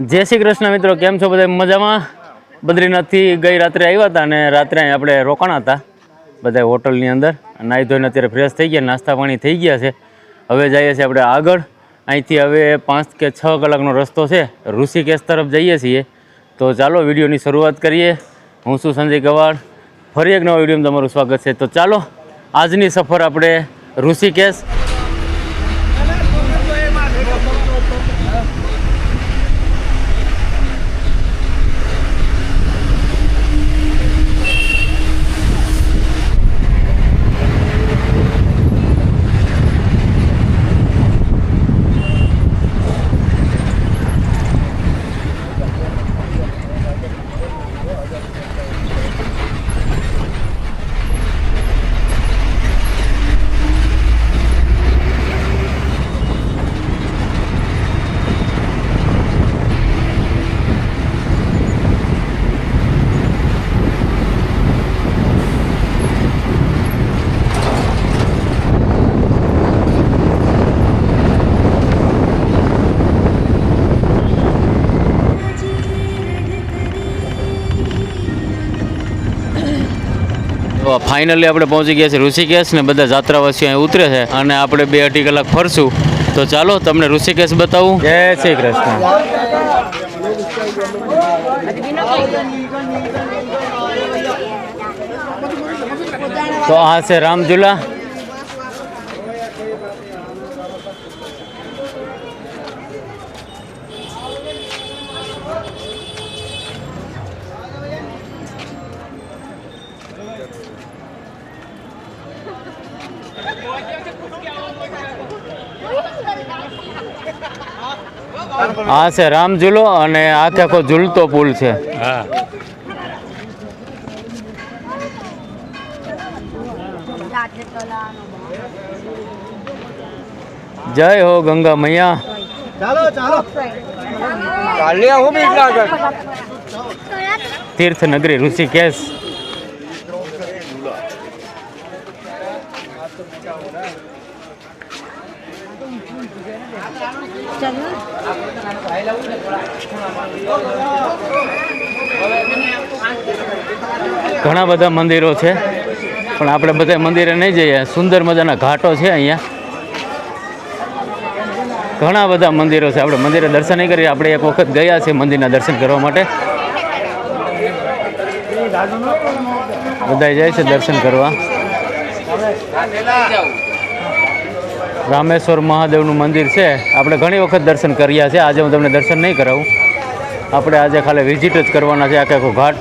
જય શ્રી કૃષ્ણ મિત્રો, કેમ છો બધા? મજામાં? બદ્રીનાથથી ગઈ રાત્રે આવ્યા હતા અને રાત્રે આપણે રોકાણા હતા બધા હોટલની અંદર. નાહી ધોઈને અત્યારે ફ્રેશ થઈ ગયા, નાસ્તા પાણી થઈ ગયા છે. હવે જઈએ છીએ આપણે આગળ. અહીંથી હવે પાંચ કે છ કલાકનો રસ્તો છે. ઋષિકેશ તરફ જઈએ છીએ. તો ચાલો વિડીયોની શરૂઆત કરીએ. હું છું સંજય ગવાડ ફરી એક નવા વિડીયોમાં તમારું સ્વાગત છે. તો ચાલો, આજની સફર આપણે ઋષિકેશ તો ફાઇનલી આપણે પહોંચી ગયા છીએ ઋષિકેશ ને બધા જાત્રાવાસીઓ અહીં ઉતરે છે અને આપણે બે અઢી કલાક ફરશું. તો ચાલો તમને ઋષિકેશ બતાવું. જય શ્રી કૃષ્ણ. તો આ છે રામઝુલા આ છે રામઝુલો અને આખે આખો ઝૂલતો પુલ છે. જય હો ગંગા મૈયા. હું બીક તીર્થ નગરી ઋષિકેશ. ઘણા બધા મંદિરો છે, પણ આપણે બધા મંદિરે નહીં જઈએ. સુંદર મજાના ઘાટો છે અહીંયા. ઘણા બધા મંદિરો છે. આપણે મંદિરે દર્શન નહીં કરીએ. આપણે એક વખત ગયા છે મંદિરના દર્શન કરવા માટે. બધા જાય છે દર્શન કરવા. રામેશ્વર મહાદેવનું મંદિર છે. આપણે ઘણી વખત દર્શન કર્યા છે. આજે હું તમને દર્શન નહીં કરાવું. આપણે આજે ખાલી વિઝિટ જ કરવાના છે આખે આખો ઘાટ.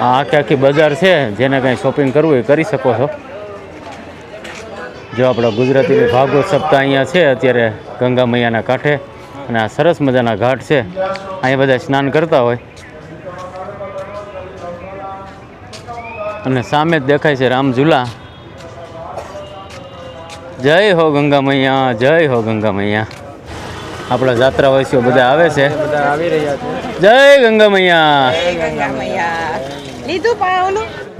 આ આખી આખી બજાર છે. જેને કંઈ શોપિંગ કરવું એ કરી શકો છો. જો આપણા ગુજરાતીની ભાગવત સપ્તાહ અહીંયા છે. અત્યારે ગંગા મૈયાના કાંઠે. અને આ સરસ મજાના ઘાટ છે. અહીંયા બધા સ્નાન કરતા હોય. અને સામે જ દેખાય છે રામઝુલા જય હો ગંગા મૈયા જય હો ગંગા મૈયા આપણા જાત્રાવાસીઓ બધા આવે છે. બધા આવી રહ્યા છે. જય ગંગા મૈયા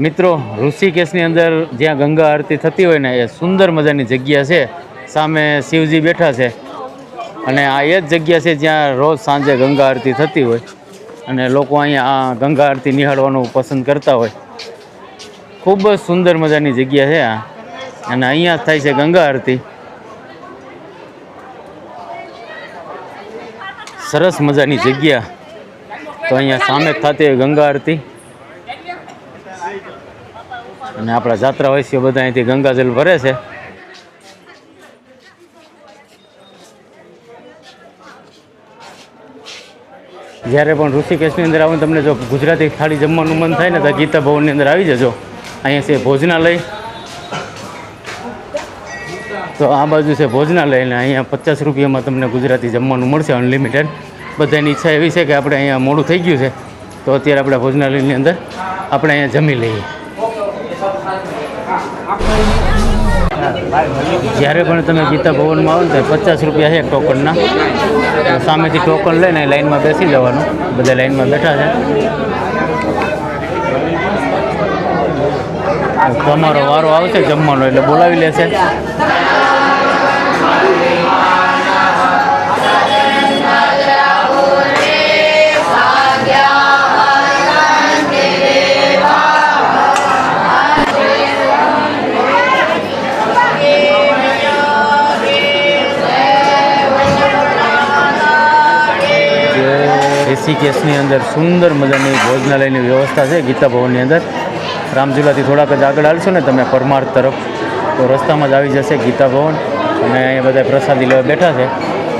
મિત્રો ઋષિકેશની અંદર જ્યાં ગંગા આરતી થતી હોય ને એ સુંદર મજાની જગ્યા છે. સામે શિવજી બેઠા છે. અને આ એ જ જગ્યા છે જ્યાં રોજ સાંજે ગંગા આરતી થતી હોય. અને લોકો અહીંયા આ ગંગા આરતી નિહાળવાનું પસંદ કરતા હોય. ખૂબ જ સુંદર મજાની જગ્યા છે આ. અને અહીંયા થાય છે ગંગા આરતી. સરસ મજાની જગ્યા. તો અહીંયા સામે થતી હોય ગંગા આરતી. અને આપણા જાત્રા હોય છે બધા અહીંથી ગંગાજલ ભરે છે. જ્યારે પણ ઋષિકેશની અંદર આવું તમને જો ગુજરાતી થાળી જમવાનું મન થાય ને તો ગીતા ભવનની અંદર આવી જજો. અહીંયા છે ભોજનાલય. તો આ બાજુ છે ભોજનાલય અને અહીંયા પચાસ રૂપિયામાં તમને ગુજરાતી જમવાનું મળશે અનલિમિટેડ બધાની ઈચ્છા એવી છે કે આપણે અહીંયા મોડું થઈ ગયું છે. તો અત્યારે આપણે ભોજનાલયની અંદર આપણે અહીંયા જમી લઈએ. જ્યારે પણ તમે ગીતા ભવનમાં આવો ને ત્યારે પચાસ રૂપિયા છે ટોકનના. સામેથી ટોકન લઈને લાઈનમાં બેસી જવાનું. બધા લાઈનમાં બેઠા છે. તમારો વારો આવશે જમવાનો એટલે બોલાવી લેશે. ઋષિકેશની અંદર સુંદર મજાની ભોજનાલયની વ્યવસ્થા છે ગીતા ભવનની અંદર. રામઝુલાથી થોડાક જ આગળ હાલશો ને, તમે પરમાર તરફ. તો રસ્તામાં જ આવી જશે ગીતા ભવન અને અહીંયા બધા પ્રસાદી લેવા બેઠા છે.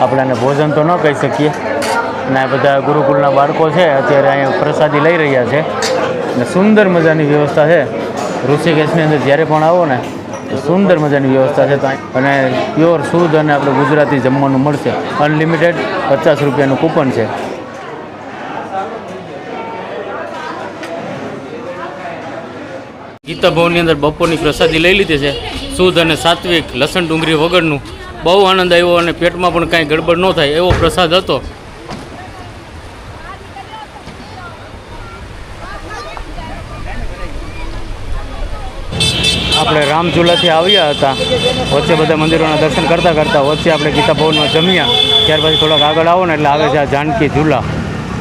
આપણે એને ભોજન તો ન કહી શકીએ. અને આ બધા ગુરુકુળના બાળકો છે, અત્યારે અહીંયા પ્રસાદી લઈ રહ્યા છે. અને સુંદર મજાની વ્યવસ્થા છે. ઋષિકેશની અંદર જ્યારે પણ આવો ને સુંદર મજાની વ્યવસ્થા છે. અને પ્યોર શુદ્ધ અને આપણે ગુજરાતી જમવાનું મળશે. અનલિમિટેડ પચાસ રૂપિયાનું કૂપન છે. ગીતા ભવનની અંદર બપોરની પ્રસાદી લઈ લીધી છે. શુદ્ધ અને સાત્વિક લસણ ડુંગળી વગરનું. બહુ આનંદ આવ્યો અને પેટમાં પણ કાંઈ ગડબડ ન થાય એવો પ્રસાદ હતો. આપણે રામઝુલાથી આવ્યા હતા. વચ્ચે બધા મંદિરોના દર્શન કરતાં કરતાં વચ્ચે આપણે ગીતા ભવનમાં જમ્યા. ત્યાર પછી થોડાક આગળ આવો ને એટલે આવે છે આ જાનકી ઝૂલા.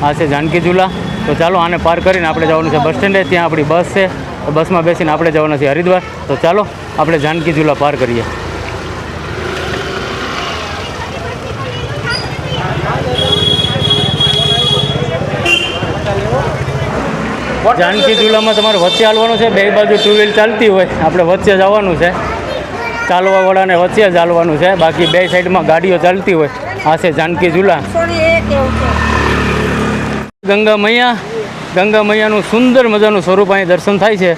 આ છે જાનકી ઝૂલા. તો ચાલો આને પાર કરીને આપણે જવાનું છે બસ સ્ટેન્ડે. ત્યાં આપણી બસ છે. તો બસમાં બેસીને આપણે જવાના છીએ હરિદ્વાર. તો ચાલો આપણે જાનકી ઝૂલા પાર કરીએ. જાનકી ઝૂલામાં તમારે વચ્ચે હાલવાનું છે બે બાજુ ટુ વ્હીલ ચાલતી હોય આપણે વચ્ચે જવાનું છે. ચાલવાવાળાને વચ્ચે જ હાલવાનું છે બાકી બે સાઈડમાં ગાડીઓ ચાલતી હોય. આ છે જાનકી ઝૂલા. ગંગા મૈયા ગંગા મૈયાનું સુંદર મજાનું સ્વરૂપ અહીં દર્શન થાય છે.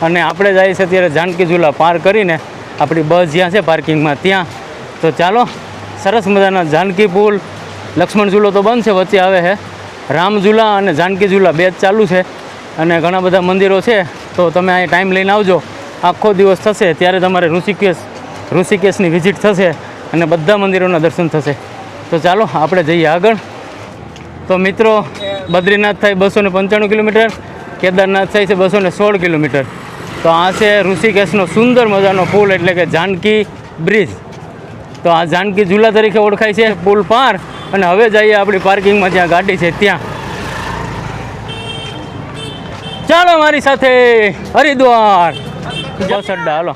અને આપણે જાય છે ત્યારે જાનકી ઝુલા પાર કરીને. આપણી બસ જ્યાં છે પાર્કિંગમાં ત્યાં. તો ચાલો, સરસ મજાના જાનકી પુલ, લક્ષ્મણ ઝૂલો તો બંધ છે, વચ્ચે આવે છે. રામ ઝૂલા અને જાનકી ઝૂલા બે ચાલુ છે. અને ઘણા બધા મંદિરો છે. તો તમે અહીં ટાઈમ લઈને આવજો. આખો દિવસ થશે, ત્યારે તમારે ઋષિકેશ, ઋષિકેશની વિઝિટ થશે અને બધા મંદિરોના દર્શન થશે. તો ચાલો, આપણે જઈએ આગળ. તો મિત્રો બદ્રીનાથ થાય બસો પંચાણું કિલોમીટર, કેદારનાથ થાય છે બસો સોળ કિલોમીટર. તો આ છે ઋષિકેશનો સુંદર મજાનો પુલ એટલે કે જાનકી બ્રિજ. તો આ જાનકી ઝૂલા તરીકે ઓળખાય છે પુલ પાર અને હવે જઈએ આપણી પાર્કિંગમાં જ્યાં ગાડી છે ત્યાં. ચાલો મારી સાથે હરિદ્વાર. બસ અડ્ડા હાલો.